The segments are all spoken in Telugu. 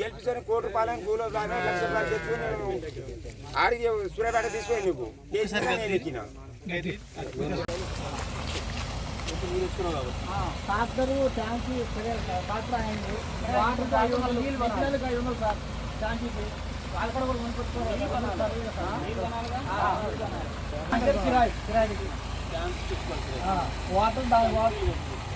గెలిపించుకొని కోటి రూపాయలని కూలో లక్ష రూపాయలు తెచ్చుకొని నేను ఆడికి సూర్యాపేట తీసుకొని నీకు. నేను ఎక్కిన ట్రాక్టరు ట్యాంక్ ట్రాక్టర్ అయింది వాటర్ ఐదు వందలు మెటీరియల్కి ఐదు వందలు సార్. ట్యాంకీకి. వాళ్ళు కూడా కూడా కొనుక్కొచ్చుకోవాలి అంటే కిరాయి కిరాయికి. వాటర్ దాని వాటర్.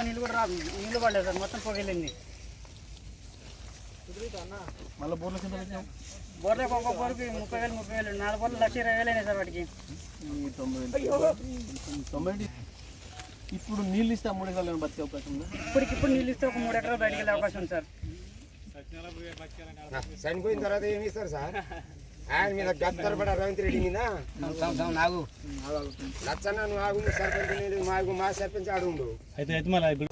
నీళ్ళు కూడా రాదు నీళ్ళు పడలేదు సార్ మొత్తం పొగలింది మళ్ళీ బోర్ల బోర్లకు ఒక్క బోర్కి ముప్పై వేలు ముప్పై వేలు నాలుగు బోర్లు లక్ష ఇరవై వేలు అయినాయి సార్ వాటికి. తొంభై. ఇప్పుడు నీళ్ళు ఇస్తే మూడు ఎకరాలు బతికే అవకాశం ఉందా? ఇప్పటికిప్పుడు నీళ్ళు ఇస్తే ఒక మూడు ఎకరాలు బయటికి వెళ్ళే అవకాశం ఉంది సార్. చనిపోయిన తర్వాత ఏమి ఇస్తారు సార్? ఆయన మీద గద్దరపడ రవీంద్ర రెడ్డి మీద? నాగు లచ్చన్న నువ్వు సర్పంచ్ మాకు మా సర్పంచ్ ఆడుండు. అయితే అయితే మళ్ళీ ఇప్పుడు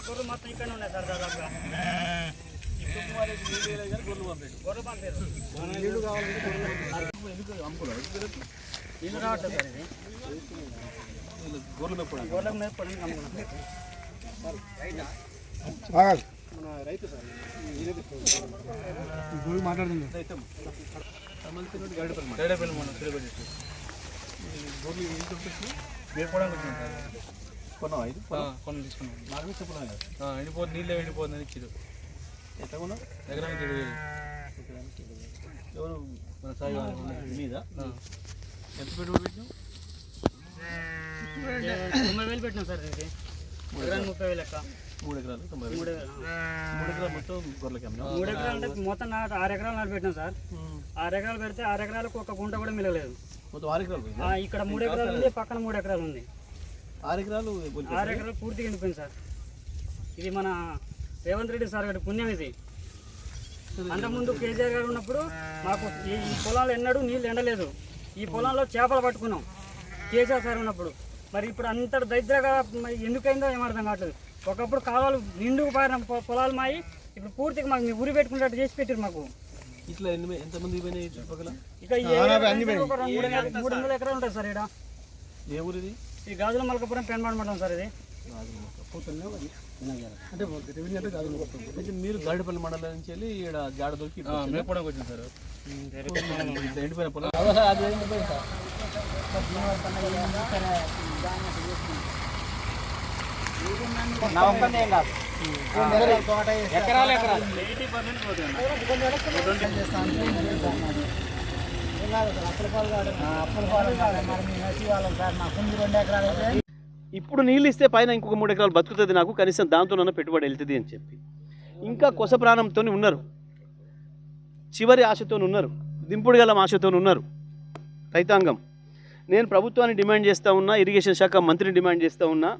గొర్రెలు మొత్తం ఇక్కడనే ఉన్నాయి సార్ దాదాపుగా. గొర్రెలు పంపారు నీళ్ళు రావట్లేదు సార్ ఇది. గొర్రెలు మెప్పడానికి గొర్రెలకు మేపుకోవడానికి అమ్ముకున్నాం సంబంధించిన గైడపల్లి గైడపల్లి మనం తిరగబెట్టి గొర్రెలు ఏం చెప్పేసి మేపుకోవడానికి వచ్చినాం సార్ కొన్నావా ఇది కొన్ని తీసుకున్నాం నాకు చెప్పడం కదా ఎండిపోతుంది నీళ్ళే ఎండిపోతుందని ఇచ్చారు ఎంత కొన్నావు ఎకరానికి ఎవరు మన సాయి మీద ఎంత పెట్టుబడి పెట్టినాం తొంభై వేలు పెట్టినాం సార్ ఎకరానికి ముప్పై వేలు లెక్క. మూడు ఎకరాలు తొంభై వేలు. మూడు ఎకరాలు. మూడు ఎకరాలు. మొత్తం గొర్రెలకి అమ్మినాం? మూడు ఎకరాలు అంటే మొత్తం నాటు ఆరు ఎకరాలు నాటు పెట్టినాం సార్. ఆరు ఎకరాలు పెడితే ఆరు ఎకరాలకు ఒక గుంట కూడా మిగలేదు మొత్తం ఆరు ఎకరాలు ఇక్కడ మూడు ఎకరాలు ఉంది పక్కన మూడు ఎకరాలు ఉంది. ఆరు ఎకరాలు. ఆరు ఎకరాలు పూర్తిగా ఎండిపోయింది సార్. ఇది మన రేవంత్ రెడ్డి సార్ గారి పుణ్యం ఇది. అంతకుముందు కేసీఆర్ గారు ఉన్నప్పుడు మాకు ఈ పొలాలు ఎన్నడూ నీళ్ళు ఎండలేదు. ఈ పొలంలో చేపలు పట్టుకున్నాం. కేసీఆర్ సార్ ఉన్నప్పుడు. మరి ఇప్పుడు అంత దరిద్రగా మరి ఎందుకైందో ఏం అర్థం కావట్లేదు. ఒకప్పుడు కాలాలు నిండుకు పారిన పొ- పొలాలు మాయి ఇప్పుడు పూర్తిగా మాకు మీ ఉరి పెట్టుకున్నట్టు చేసి పెట్టారు మాకు. ఇట్లా ఎన్ని ఎంతమంది మూడు వందల- ఎకరాలు ఉంటుంది సార్ ఇక్కడ ఏ ఊరు ఇది ఈ గాజుల మలకపురం పెన్మాడ మండలం సార్ ఇది. మీరు గాడిపల్లి మండలం నుంచి వెళ్ళి ఇక్కడ జాడ దొరికి? మేపుకోవడానికి వచ్చింది సార్. ఎండిపోయిన పొలం నా ఒక్కనే ఏం కాదు. ఎకరాలు ఎకరాలు. ఎయిటీ పర్సెంట్ పోతుంది ఇప్పుడు నీళ్ళు ఇస్తే పైన ఇంకొక మూడు ఎకరాలు బతుకుతుంది నాకు కనీసం దాంతోనన్నా పెట్టుబడి వెళ్తుంది అని చెప్పి. ఇంకా కొస ప్రాణంతో ఉన్నారు. చివరి ఆశతో ఉన్నారు. దింపుడు గల ఆశతో ఉన్నారు. రైతాంగం. నేను ప్రభుత్వాన్ని డిమాండ్ చేస్తూ ఉన్నా ఇరిగేషన్ శాఖ మంత్రిని డిమాండ్ చేస్తూ ఉన్నా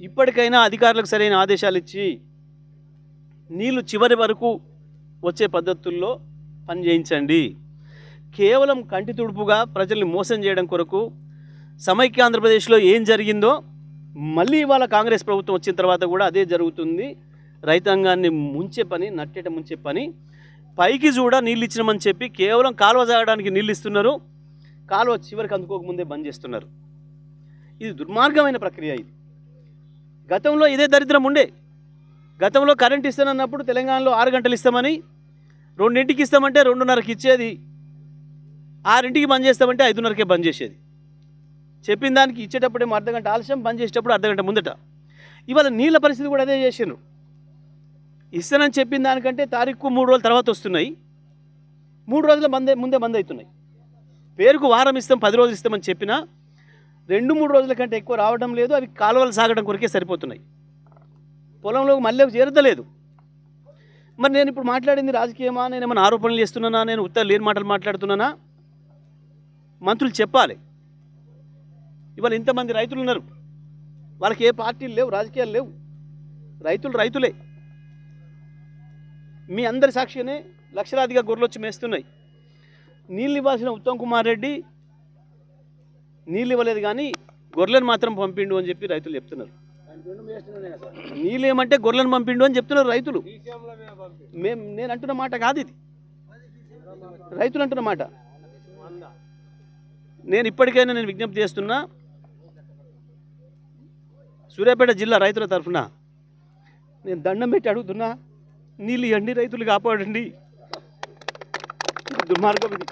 ఇప్పటికైనా అధికారులకు సరైన ఆదేశాలు ఇచ్చి నీళ్ళు చివరి వరకు వచ్చే పద్ధతుల్లో పని చేయించండి. కేవలం కంటి తుడుపుగా ప్రజల్ని మోసం చేయడం కొరకు సమైక్య ఆంధ్రప్రదేశ్లో ఏం జరిగిందో మళ్ళీ ఇవాళ కాంగ్రెస్ ప్రభుత్వం వచ్చిన తర్వాత కూడా అదే జరుగుతుంది. రైతాంగాన్ని ముంచే పని నట్టేట ముంచే పని. పైకి చూడ నీళ్ళు ఇచ్చినామని చెప్పి కేవలం కాలువ సాగడానికి నీళ్ళు ఇస్తున్నారు. కాలువ చివరికి అందుకోకముందే బంద్ చేస్తున్నారు. ఇది దుర్మార్గమైన ప్రక్రియ ఇది. గతంలో ఇదే దరిద్రం ఉండే. గతంలో కరెంట్ ఇస్తానన్నప్పుడు తెలంగాణలో ఆరు గంటలు ఇస్తామని రెండింటికి ఇస్తామంటే రెండున్నరకి ఇచ్చేది. ఆరింటికి బంద్ చేస్తామంటే ఐదున్నరకే బంద్ చేసేది. చెప్పిన దానికి ఇచ్చేటప్పుడేమో అర్ధగంట ఆలస్యం బంద్ చేసేటప్పుడు అర్ధగంట ముందట. ఇవాళ నీళ్ళ పరిస్థితి కూడా అదే చేసిండ్రు. ఇస్తానని చెప్పిన దానికంటే తారీఖు మూడు రోజుల తర్వాత వస్తున్నాయి. మూడు రోజుల మందే ముందే బంద్ అవుతున్నాయి. పేరుకు వారం ఇస్తాం పది రోజులు ఇస్తామని చెప్పినా రెండు మూడు రోజుల కంటే ఎక్కువ రావడం లేదు అవి కాలువలు సాగడం కొరకే సరిపోతున్నాయి. పొలంలోకి మళ్ళీ చేరదలేదు మరి నేను ఇప్పుడు మాట్లాడింది రాజకీయమా? నేను ఏమైనా ఆరోపణలు చేస్తున్నానా? నేను ఉత్తర లేని మాటలు మాట్లాడుతున్నానా? మంత్రులు చెప్పాలి. ఇవాళ ఇంతమంది రైతులు ఉన్నారు. వాళ్ళకి ఏ పార్టీలు లేవు రాజకీయాలు లేవు. రైతులు రైతులే. మీ అందరి సాక్షిగానే లక్షలాదిగా గొర్రెలు వచ్చి మేస్తున్నాయి. నీళ్ళు ఇవ్వాల్సిన ఉత్తమ్ కుమార్ రెడ్డి నీళ్ళు ఇవ్వలేదు కానీ గొర్రెలను మాత్రం పంపిండు అని చెప్పి రైతులు చెప్తున్నారు. నీళ్ళు ఏమంటే గొర్రెలను పంపిండు అని చెప్తున్నారు రైతులు. మేము నేను అంటున్న మాట కాదు ఇది. రైతులు అంటున్న మాట. నేను ఇప్పటికైనా నేను విజ్ఞప్తి చేస్తున్నా సూర్యాపేట జిల్లా రైతుల తరఫున నేను దండం పెట్టి అడుగుతున్నా నీళ్ళు ఇవ్వండి రైతులు కాపాడండి. దుర్మార్గం ఇది.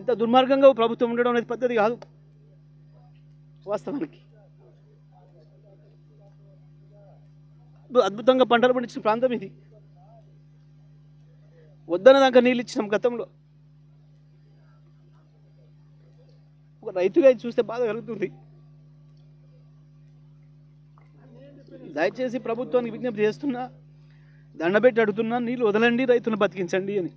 ఇంత దుర్మార్గంగా ప్రభుత్వం ఉండడం అనేది పద్ధతి కాదు. వాస్తవానికి. అద్భుతంగా పంటలు పండించిన ప్రాంతం ఇది. వద్దన దాకా నీళ్ళు ఇచ్చినాం గతంలో. ఒక రైతుగా ఇది చూస్తే బాధ కలుగుతుంది. దయచేసి ప్రభుత్వానికి విజ్ఞప్తి చేస్తున్నా. దండబెట్టి అడుగుతున్నా నీళ్ళు వదలండి రైతులను బతికించండి అని.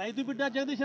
రైతు బిడ్డ జగదీశ్